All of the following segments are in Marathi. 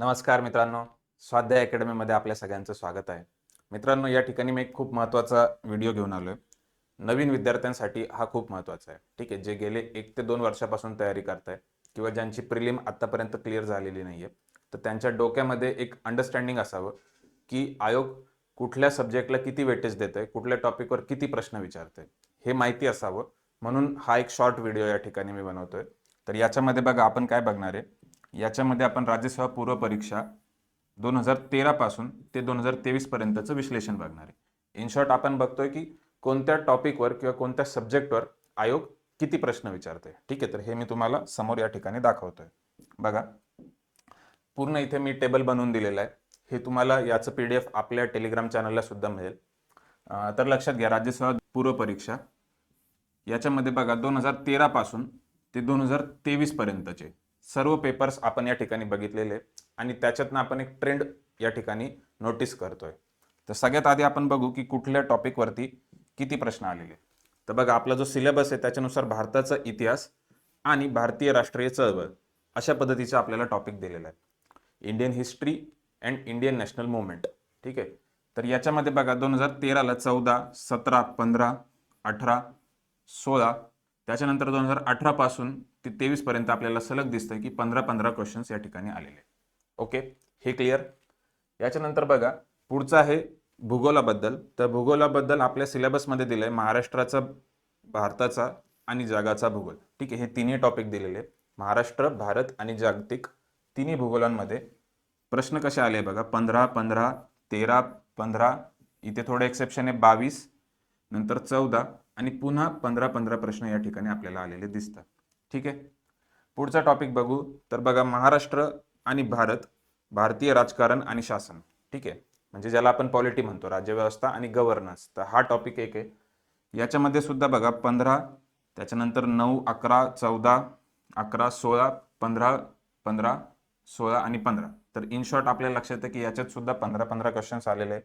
नमस्कार मित्रांनो स्वाध्याय अकॅडमीमध्ये आपल्या सगळ्यांचं स्वागत आहे. मित्रांनो या ठिकाणी मी एक खूप महत्त्वाचा व्हिडिओ घेऊन आलोय. नवीन विद्यार्थ्यांसाठी हा खूप महत्त्वाचा आहे. ठीक आहे जे गेले एक ते दोन वर्षापासून तयारी करताय किंवा ज्यांची प्रिलिम आत्तापर्यंत क्लिअर झालेली नाही आहे तर त्यांच्या डोक्यामध्ये एक अंडरस्टँडिंग असावं की आयोग कुठल्या सब्जेक्टला किती वेटेज देत आहे कुठल्या टॉपिकवर किती प्रश्न विचारते हे माहिती असावं. म्हणून हा एक शॉर्ट व्हिडिओ या ठिकाणी मी बनवतोय. तर याच्यामध्ये बघा आपण काय बघणार आहे? याच्यामध्ये आपण राज्यसेवा पूर्व परीक्षा दोन हजार तेरा पासून ते दोन हजार तेवीस पर्यंतचं विश्लेषण बघणार आहे. इन शॉर्ट आपण बघतोय की कोणत्या टॉपिकवर किंवा कोणत्या सब्जेक्टवर आयोग किती प्रश्न विचारते ठीक आहे तर हे मी तुम्हाला समोर या ठिकाणी दाखवतोय. बघा पूर्ण इथे मी टेबल बनवून दिलेलं आहे. हे तुम्हाला याचं पी डी एफ आपल्या टेलिग्राम चॅनलला सुद्धा मिळेल. तर लक्षात घ्या राज्यसेवा पूर्व परीक्षा याच्यामध्ये बघा दोन हजार तेरा पासून ते दोन हजार तेवीस पर्यंतचे सर्व पेपर्स आपण या ठिकाणी बघितलेले आणि त्याच्यातनं आपण एक ट्रेंड या ठिकाणी नोटीस करतोय. तर सगळ्यात आधी आपण बघू की कुठल्या टॉपिकवरती किती प्रश्न आलेले तर बघा आपला जो सिलेबस आहे त्याच्यानुसार भारताचा इतिहास आणि भारतीय राष्ट्रीय चळवळ अशा पद्धतीचा आपल्याला टॉपिक दिलेला आहे. Indian history and Indian national movement ठीक आहे? तर याच्यामध्ये बघा दोन हजार तेराला चौदा सतरा पंधरा अठरा सोळा त्याच्यानंतर दोन हजार अठरा पासून ते तेवीस पर्यंत आपल्याला सलग दिसतंय की पंधरा पंधरा क्वेश्चन्स या ठिकाणी आलेले ओके हे क्लिअर याच्यानंतर बघा पुढचं आहे भूगोलाबद्दल. तर भूगोलाबद्दल आपल्या सिलेबसमध्ये दिलं आहे महाराष्ट्राचा भारताचा आणि जगाचा भूगोल. ठीक आहे? हे तिन्ही टॉपिक दिलेले आहेत. महाराष्ट्र भारत आणि जागतिक तिन्ही भूगोलांमध्ये प्रश्न कसे आले बघा? पंधरा पंधरा तेरा पंधरा इथे थोडं एक्सेप्शन आहे बावीस नंतर चौदा आणि पुन्हा पंधरा पंधरा प्रश्न या ठिकाणी आपल्याला आलेले दिसतात. ठीक आहे? पुढचा टॉपिक बघू. तर बघा महाराष्ट्र आणि भारत भारतीय राजकारण आणि शासन. ठीक आहे? म्हणजे ज्याला आपण पॉलिटी म्हणतो राज्यव्यवस्था आणि गव्हर्नन्स तर हा टॉपिक एक आहे. याच्यामध्ये सुद्धा बघा पंधरा त्याच्यानंतर नऊ अकरा चौदा अकरा सोळा पंधरा पंधरा सोळा आणि पंधरा. तर इन शॉर्ट आपल्या लक्षात आहे की याच्यात सुद्धा पंधरा पंधरा क्वेश्चन्स आलेले आहे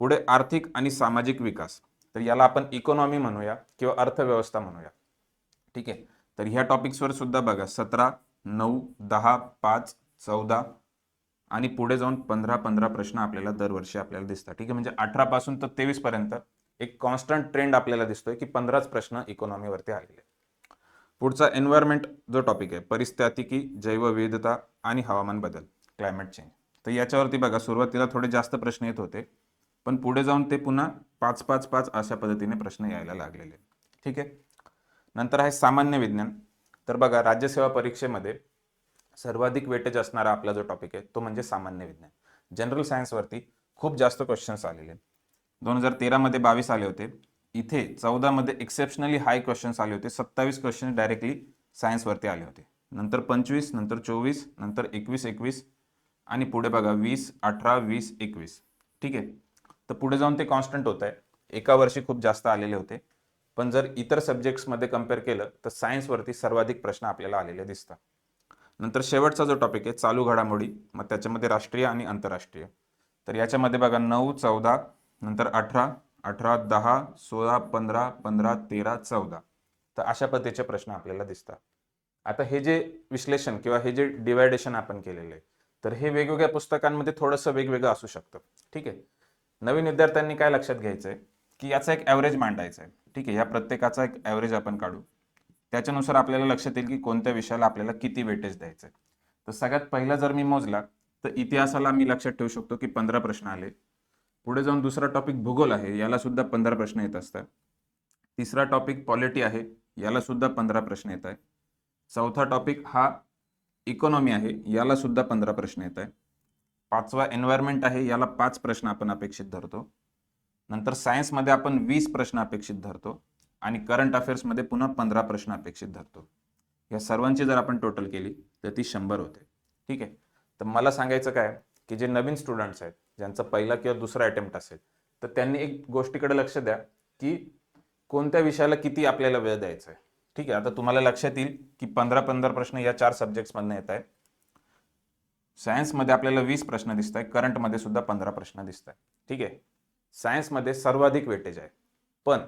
पुढे आर्थिक आणि सामाजिक विकास. तर याला आपण इकॉनॉमी म्हणूया किंवा अर्थव्यवस्था म्हणूया. ठीक आहे? तर ह्या टॉपिक्सवर सुद्धा बघा. सतरा नऊ दहा पाच चौदा आणि पुढे जाऊन पंधरा पंधरा प्रश्न आपल्याला दरवर्षी आपल्याला दिसतात. ठीक आहे? म्हणजे अठरा पासून तर तेवीस पर्यंत एक कॉन्स्टंट ट्रेंड आपल्याला दिसतोय की पंधराच प्रश्न इकॉनॉमीवरती आलेले पुढचा एन्व्हायरमेंट जो टॉपिक आहे परिस्थितिकी जैवविविधता आणि हवामान बदल क्लायमेट चेंज तर याच्यावरती बघा सुरुवातीला थोडे जास्त प्रश्न येत होते. पण पुढे जाऊन ते पुन्हा पाच पाच पाच अशा पद्धतीने प्रश्न यायला लागलेले ठीक आहे? नंतर आहे सामान्य विज्ञान. तर बघा राज्यसेवा परीक्षेमध्ये सर्वाधिक वेटेज असणारा आपला जो टॉपिक आहे तो म्हणजे सामान्य विज्ञान. जनरल सायन्सवरती खूप जास्त क्वेश्चन्स आलेले दोन हजार तेरामध्ये बावीस आले होते. इथे चौदामध्ये एक्सेप्शनली हाय क्वेश्चन्स आले होते. सत्तावीस क्वेश्चन डायरेक्टली सायन्सवरती आले होते. नंतर पंचवीस नंतर चोवीस नंतर एकवीस एकवीस आणि पुढे बघा वीस अठरा वीस एकवीस. ठीक आहे? तर पुढे जाऊन ते कॉन्स्टंट होत आहे एका वर्षी खूप जास्त आलेले होते. पण जर इतर सब्जेक्ट्समध्ये कंपेअर केलं तर सायन्सवरती सर्वाधिक प्रश्न आपल्याला आलेले दिसतात. नंतर शेवटचा जो टॉपिक आहे चालू घडामोडी मग त्याच्यामध्ये राष्ट्रीय आणि आंतरराष्ट्रीय. तर याच्यामध्ये बघा नऊ चौदा नंतर अठरा अठरा दहा सोळा पंधरा पंधरा तेरा चौदा. तर अशा पद्धतीचे प्रश्न आपल्याला दिसतात. आता हे जे विश्लेषण किंवा हे जे डिवायडेशन आपण केलेलं आहे तर हे वेगवेगळ्या पुस्तकांमध्ये थोडंसं वेगवेगळं असू शकतं. ठीक आहे? नवीन विद्यार्थ्यांनी काय लक्षात घ्यायचं आहे की याचा एक ॲव्हरेज मांडायचा आहे ठीक आहे या प्रत्येकाचा एक ॲव्हरेज आपण काढू. त्याच्यानुसार आपल्याला लक्षात येईल की कोणत्या विषयाला आपल्याला किती वेटेज द्यायचं आहे तर सगळ्यात पहिला जर मी मोजला तर इतिहासाला मी लक्षात ठेवू शकतो की पंधरा प्रश्न आले. पुढे जाऊन दुसरा टॉपिक भूगोल आहे याला सुद्धा पंधरा प्रश्न येत असतात. तिसरा टॉपिक पॉलिटी आहे याला सुद्धा पंधरा प्रश्न येत आहे. चौथा टॉपिक हा इकॉनॉमी आहे याला सुद्धा पंधरा प्रश्न येत आहे. पाचवा एन्व्हायरमेंट आहे याला पाच प्रश्न आपण अपेक्षित धरतो. नंतर सायन्समध्ये आपण वीस प्रश्न अपेक्षित धरतो आणि करंट अफेअर्समध्ये पुन्हा पंधरा प्रश्न अपेक्षित धरतो. या सर्वांची जर आपण टोटल केली तर ती शंभर होते. ठीक आहे? तर मला सांगायचं काय की जे नवीन स्टुडंट्स आहेत ज्यांचा पहिला किंवा दुसरा अटेम्प्ट असेल तर त्यांनी एक गोष्टीकडे लक्ष द्या की कोणत्या विषयाला किती आपल्याला वेळ द्यायचा आहे. ठीक आहे? आता तुम्हाला लक्षात येईल की पंधरा पंधरा प्रश्न या चार सब्जेक्ट्समधनं येत आहेत. सायन्समध्ये आपल्याला वीस प्रश्न दिसत आहे करंटमध्ये सुद्धा पंधरा प्रश्न दिसत आहे ठीक आहे? सायन्समध्ये सर्वाधिक वेटेज आहे. पण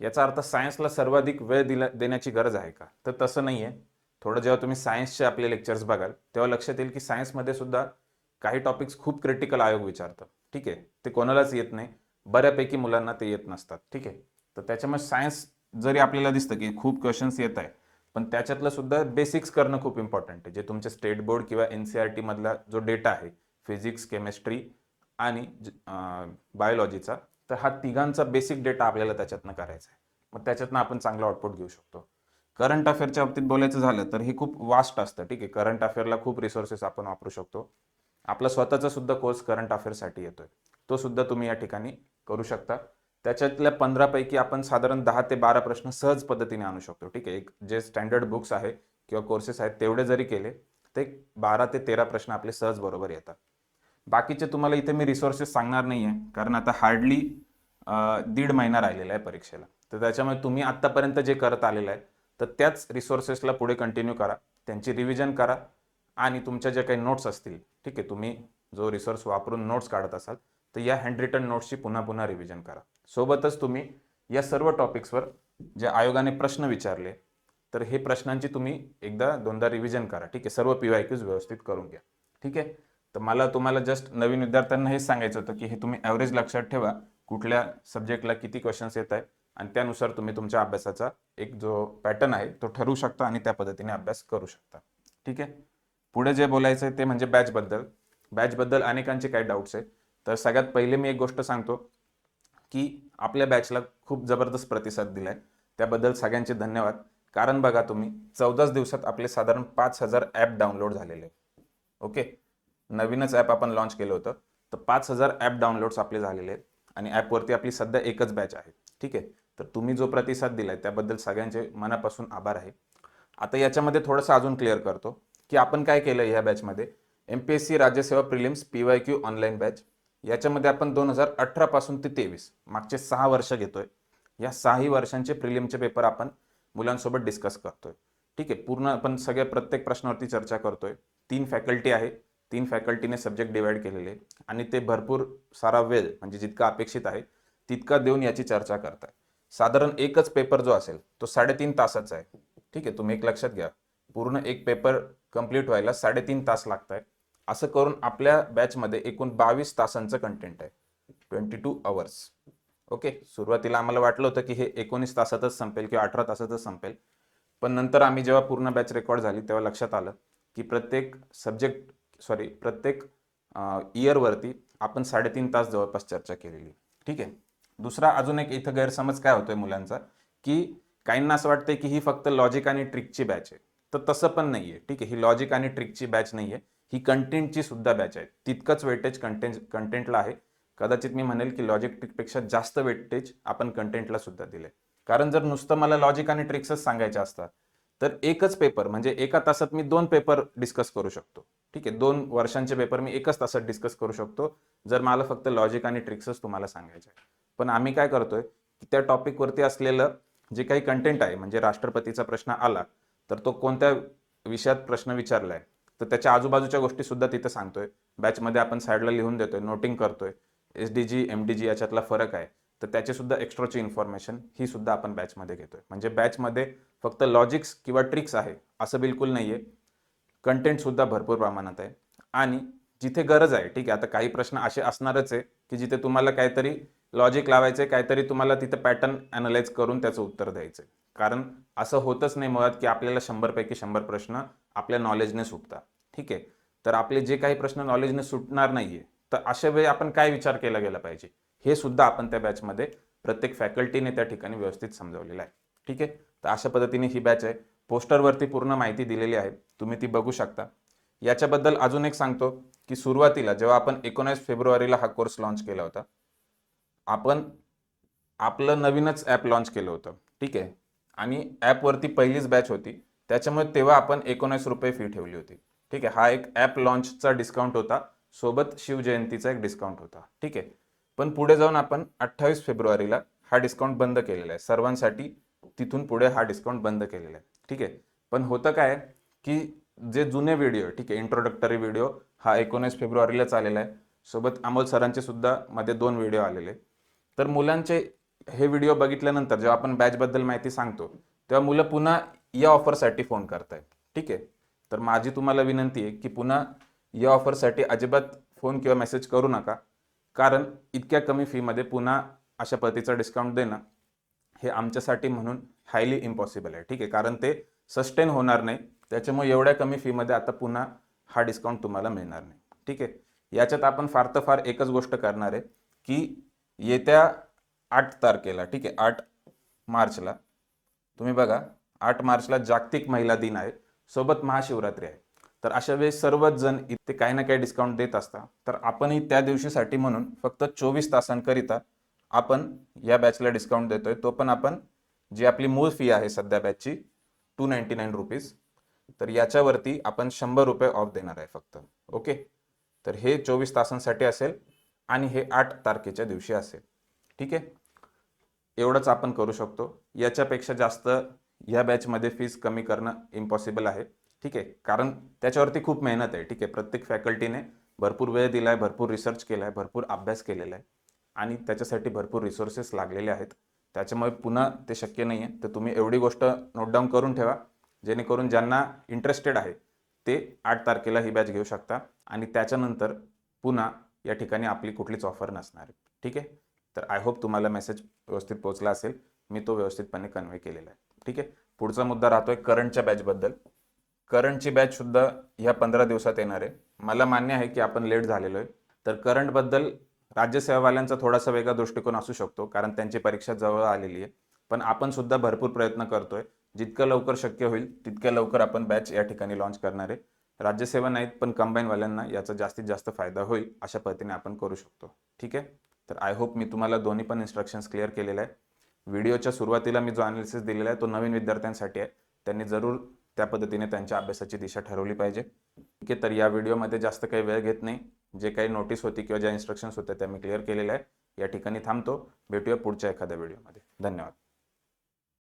याचा अर्थ सायन्सला सर्वाधिक वेळ दिला देण्याची गरज आहे का? तर तसं नाही आहे थोडं जेव्हा तुम्ही सायन्सचे आपले लेक्चर्स बघाल तेव्हा लक्षात येईल की सायन्समध्ये सुद्धा काही टॉपिक्स खूप क्रिटिकल आयोग विचारतं ठीक आहे? ते कोणालाच येत नाही. बऱ्यापैकी मुलांना ते येत नसतात. ठीक आहे? तर त्याच्यामुळे सायन्स जरी आपल्याला दिसतं की खूप क्वेश्चन्स येत आहे पण त्याच्यातलं सुद्धा बेसिक्स करणं खूप इम्पॉर्टंट आहे. जे तुमच्या स्टेट बोर्ड किंवा एन सी आर टी मधला जो डेटा आहे फिजिक्स केमिस्ट्री आणि बायोलॉजीचा तर हा तिघांचा बेसिक डेटा आपल्याला त्याच्यातनं करायचा आहे. मग त्याच्यातनं आपण चांगला आउटपुट घेऊ शकतो. करंट अफेअरच्या बाबतीत बोलायचं झालं तर हे खूप वास्ट असतं ठीक आहे. करंट अफेअरला खूप रिसोर्सेस आपण वापरू शकतो. आपला स्वतःचा सुद्धा कोर्स करंट अफेअरसाठी येतोय. तो सुद्धा तुम्ही या ठिकाणी करू शकता. त्याच्यातल्या पंधरापैकी आपण साधारण दहा ते बारा प्रश्न सहज पद्धतीने आणू शकतो. ठीक आहे एक जे स्टँडर्ड बुक्स आहे किंवा कोर्सेस आहेत तेवढे जरी केले ते बारा ते तेरा प्रश्न आपले सहज बरोबर येतात. बाकीचे तुम्हाला इथे मी रिसोर्सेस सांगणार नाही आहे कारण आता हार्डली दीड महिना राहिलेला आहे परीक्षेला. तर त्याच्यामुळे तुम्ही आत्तापर्यंत जे करत आलेलं आहे तर त्याच रिसोर्सेसला पुढे कंटिन्यू करा त्यांची रिव्हिजन करा आणि तुमच्या ज्या काही नोट्स असतील ठीक आहे तुम्ही जो रिसोर्स वापरून नोट्स काढत असाल तर या हँड रिटन नोट्सची पुन्हा पुन्हा रिव्हिजन करा. सोबतच तुम्ही या सर्व टॉपिक्सवर जे आयोगाने प्रश्न विचारले तर हे प्रश्नांची तुम्ही एकदा दोनदा रिव्हिजन करा. ठीक आहे? सर्व पी वाय क्यूज व्यवस्थित करून घ्या. ठीक आहे? तर मला तुम्हाला जस्ट नवीन विद्यार्थ्यांना हेच सांगायचं होतं की हे तुम्ही ॲव्हरेज लक्षात ठेवा. कुठल्या सब्जेक्टला किती क्वेश्चन्स येत आहे आणि त्यानुसार तुम्ही तुमच्या अभ्यासाचा एक जो पॅटर्न आहे तो ठरवू शकता आणि त्या पद्धतीने अभ्यास करू शकता. ठीक आहे? पुढे जे बोलायचं आहे ते म्हणजे बॅचबद्दल बॅचबद्दल अनेकांचे काही डाऊट्स आहे तर सगळ्यात पहिले मी एक गोष्ट सांगतो. की आपल्या बॅचला खूप जबरदस्त प्रतिसाद दिलाय. त्याबद्दल सगळ्यांचे धन्यवाद. कारण बघा तुम्ही चौदाच दिवसात आपले साधारण पाच हजार ॲप डाउनलोड झालेले ओके नवीनच ॲप आपण लॉन्च केलं होतं. तर पाच हजार ॲप डाउनलोड्स आपले झालेले आहेत आणि ॲपवरती आपली सध्या एकच बॅच आहे. ठीक आहे? तर तुम्ही जो प्रतिसाद दिलाय त्याबद्दल सगळ्यांचे मनापासून आभार आहे. आता याच्यामध्ये थोडंसं अजून क्लिअर करतो की आपण काय केलं ह्या बॅचमध्ये M P S C Rajyaseva prelims P Y Q online batch याच्यामध्ये आपण दोन हजार अठरापासून ते तेवीस मागचे सहा वर्ष घेतोय. या सहाही वर्षांचे प्रिलिमचे पेपर आपण मुलांसोबत डिस्कस करतोय. ठीक आहे पूर्ण आपण सगळ्या प्रत्येक प्रश्नावरती चर्चा करतोय. तीन फॅकल्टी आहे तीन फॅकल्टीने सब्जेक्ट डिवाइड केलेले आहे. आणि ते भरपूर सारा वेळ म्हणजे जितका अपेक्षित आहे तितका देऊन याची चर्चा करताय. साधारण एकच पेपर जो असेल तो साडेतीन तासाचा आहे. ठीक आहे तुम्ही एक लक्षात घ्या. पूर्ण एक पेपर कंप्लीट व्हायला साडेतीन तास लागत आहे असं करून आपल्या बॅचमध्ये एकूण बावीस तासांचं कंटेंट आहे. ट्वेंटी टू अवर्स ओके सुरुवातीला आम्हाला वाटलं होतं की हे एकोणीस तासातच संपेल किंवा अठरा तासातच संपेल. पण नंतर आम्ही जेव्हा पूर्ण बॅच रेकॉर्ड झाली तेव्हा लक्षात आलं की प्रत्येक सब्जेक्ट सॉरी प्रत्येक इयरवरती आपण साडेतीन तास जवळपास चर्चा केलेली. ठीक आहे? दुसरा अजून एक इथं गैरसमज काय होतोय मुलांचा? की काहींना असं वाटतंय की ही फक्त लॉजिक आणि ट्रिकची बॅच आहे. तर तसं पण नाही आहे ठीक आहे? ही लॉजिक आणि ट्रिकची बॅच नाही आहे ही कंटेंटची सुद्धा बॅच आहे. तितकंच वेटेज कंटेंट कंटेंटला आहे. कदाचित मी म्हणेल की लॉजिक ट्रिकपेक्षा जास्त वेटेज आपण कंटेंटला सुद्धा दिले कारण जर नुसतं मला लॉजिक आणि ट्रिक्सच सांगायचे असतात तर एकच पेपर म्हणजे एका तासात मी दोन पेपर डिस्कस करू शकतो. ठीक आहे दोन वर्षांचे पेपर मी एकच तासात डिस्कस करू शकतो जर मला फक्त लॉजिक आणि ट्रिक्सच तुम्हाला सांगायचे पण आम्ही काय करतोय की त्या टॉपिकवरती असलेलं जे काही कंटेंट आहे म्हणजे राष्ट्रपतीचा प्रश्न आला तर तो कोणत्या विषयात प्रश्न विचारलाय तर त्याच्या आजूबाजूच्या गोष्टी सुद्धा तिथे सांगतोय. बॅचमध्ये आपण साईडला लिहून देतोय नोटिंग करतोय. S D G M D G याच्यातला फरक आहे. तर त्याची सुद्धा एक्स्ट्राची इन्फॉर्मेशन ही सुद्धा आपण बॅचमध्ये घेतोय. म्हणजे बॅचमध्ये फक्त लॉजिक्स किंवा ट्रिक्स आहे असं बिलकुल नाहीये. कंटेंट सुद्धा भरपूर प्रमाणात आहे. आणि जिथे गरज आहे ठीक आहे आता काही प्रश्न असे असणारच आहे की जिथे तुम्हाला काहीतरी लॉजिक लावायचे काहीतरी तुम्हाला तिथे पॅटर्न अनालाइज करून त्याचं उत्तर द्यायचं कारण असं होतच नाही मुळात की आपल्याला शंभरपैकी शंभर प्रश्न आपल्या नॉलेजने सुटतात ठीक आहे? तर आपले जे काही प्रश्न नॉलेजने सुटणार नाहीये तर अशा वेळी आपण काय विचार केला गेला पाहिजे? हे सुद्धा आपण त्या बॅचमध्ये प्रत्येक फॅकल्टीने त्या ठिकाणी व्यवस्थित समजवलेलं आहे. ठीक आहे? तर अशा पद्धतीने ही बॅच आहे. पोस्टरवरती पूर्ण माहिती दिलेली आहे. तुम्ही ती बघू शकता. याच्याबद्दल अजून एक सांगतो की सुरुवातीला जेव्हा आपण एकोणीस फेब्रुवारीला हा कोर्स लॉन्च केला होता आपण आपलं नवीनच ॲप लॉन्च केलं होतं. ठीक आहे? आणि ॲपवरती पहिलीच बॅच होती. त्याच्यामुळे तेव्हा आपण एकोणीस रुपये फी ठेवली होती. ठीक आहे हा एक ॲप लॉन्चचा डिस्काउंट होता. सोबत शिवजयंतीचा एक डिस्काउंट होता. ठीक आहे पण पुढे जाऊन आपण अठ्ठावीस फेब्रुवारीला हा डिस्काउंट बंद केलेला आहे. सर्वांसाठी तिथून पुढे हा डिस्काउंट बंद केलेला आहे. ठीक आहे पण होतं काय की जे जुने व्हिडिओ ठीक आहे इंट्रोडक्टरी व्हिडिओ हा एकोणीस फेब्रुवारीलाच आलेला आहे. सोबत अमोल सरांचे सुद्धा मध्ये दोन व्हिडिओ आलेले. तर मुलांचे हे व्हिडिओ बघितल्यानंतर जेव्हा आपण बॅचबद्दल माहिती सांगतो तेव्हा मुलं पुन्हा या ऑफरसाठी फोन करतायत. ठीक आहे? तर माझी तुम्हाला विनंती आहे की पुन्हा या ऑफरसाठी अजिबात फोन किंवा मेसेज करू नका. कारण इतक्या कमी फीमध्ये पुन्हा अशा पद्धतीचा डिस्काउंट देणं हे आमच्यासाठी म्हणून हायली इम्पॉसिबल आहे. ठीक आहे? कारण ते सस्टेन होणार नाही. त्याच्यामुळे एवढ्या कमी फीमध्ये आता पुन्हा हा डिस्काउंट तुम्हाला मिळणार नाही. ठीक आहे? याच्यात आपण फार तर फार एकच गोष्ट करणार आहे की येत्या आठ तारखेला ठीक आहे? आठ मार्चला तुम्ही बघा आठ मार्चला जागतिक महिला दिन आहे सोबत महाशिवरात्री आहे. तर अशा वेळेस सर्वच जण इथे काही ना काही डिस्काउंट देत असता तर आपणही त्या दिवशीसाठी म्हणून फक्त चोवीस तासांकरिता आपण या बॅचला डिस्काउंट देतोय. तो पण आपण जी आपली मूळ फी आहे सध्या बॅचची टू नाईन्टी नाईन रुपीज तर याच्यावरती आपण शंभर रुपये ऑफ देणार आहे फक्त. ओके तर हे चोवीस तासांसाठी असेल आणि हे आठ तारखेच्या दिवशी असेल. ठीक आहे? एवढंच आपण करू शकतो. याच्यापेक्षा जास्त या बॅचमध्ये फीस कमी करणं इम्पॉसिबल आहे. ठीक आहे? कारण त्याच्यावरती खूप मेहनत आहे. ठीक आहे? प्रत्येक फॅकल्टीने भरपूर वेळ दिला आहे भरपूर रिसर्च केला आहे भरपूर अभ्यास केलेला आहे आणि त्याच्यासाठी भरपूर रिसोर्सेस लागलेले आहेत. त्याच्यामुळे पुन्हा ते शक्य नाही आहे तर तुम्ही एवढी गोष्ट नोटडाऊन करून ठेवा. जेणेकरून ज्यांना इंटरेस्टेड आहे ते आठ तारखेला ही बॅच घेऊ शकता आणि त्याच्यानंतर पुन्हा या ठिकाणी आपली कुठलीच ऑफर नसणार ठीक आहे? तर आय होप तुम्हाला मेसेज व्यवस्थित पोहोचला असेल. मी तो व्यवस्थितपणे कन्वे केलेला आहे. ठीक आहे? पुढचा मुद्दा राहतोय करंटच्या बॅचबद्दल करंटची बॅच सुद्धा ह्या पंधरा दिवसात येणार आहे. मला मान्य आहे की आपण लेट झालेलो आहे. तर करंटबद्दल राज्यसेवावाल्यांचा थोडासा वेगळा दृष्टिकोन असू शकतो कारण त्यांची परीक्षा जवळ आलेली आहे. पण आपण सुद्धा भरपूर प्रयत्न करतोय. जितकं लवकर शक्य होईल तितक्या लवकर आपण बॅच या ठिकाणी लॉन्च करणार आहे. राज्यसेवा नाहीत पण कंबाईनवाल्यांना याचा जास्तीत जास्त फायदा होईल अशा पद्धतीने आपण करू शकतो. ठीक आहे? तर आय होप मी तुम्हाला दोन्ही पण इन्स्ट्रक्शन्स क्लिअर केलेले आहे व्हिडिओच्या सुरुवातीला मी जो अनालिसिस दिलेला आहे तो नवीन विद्यार्थ्यांसाठी आहे. त्यांनी जरूर त्या पद्धतीने त्यांच्या अभ्यासाची दिशा ठरवली पाहिजे. ठीक आहे तर या व्हिडिओमध्ये जास्त काही वेळ घेत नाही. जे काही नोटीस होती किंवा ज्या इन्स्ट्रक्शन्स होत्या त्या मी क्लिअर केलेल्या आहे या ठिकाणी थांबतो. भेटूया पुढच्या एखाद्या व्हिडिओमध्ये धन्यवाद.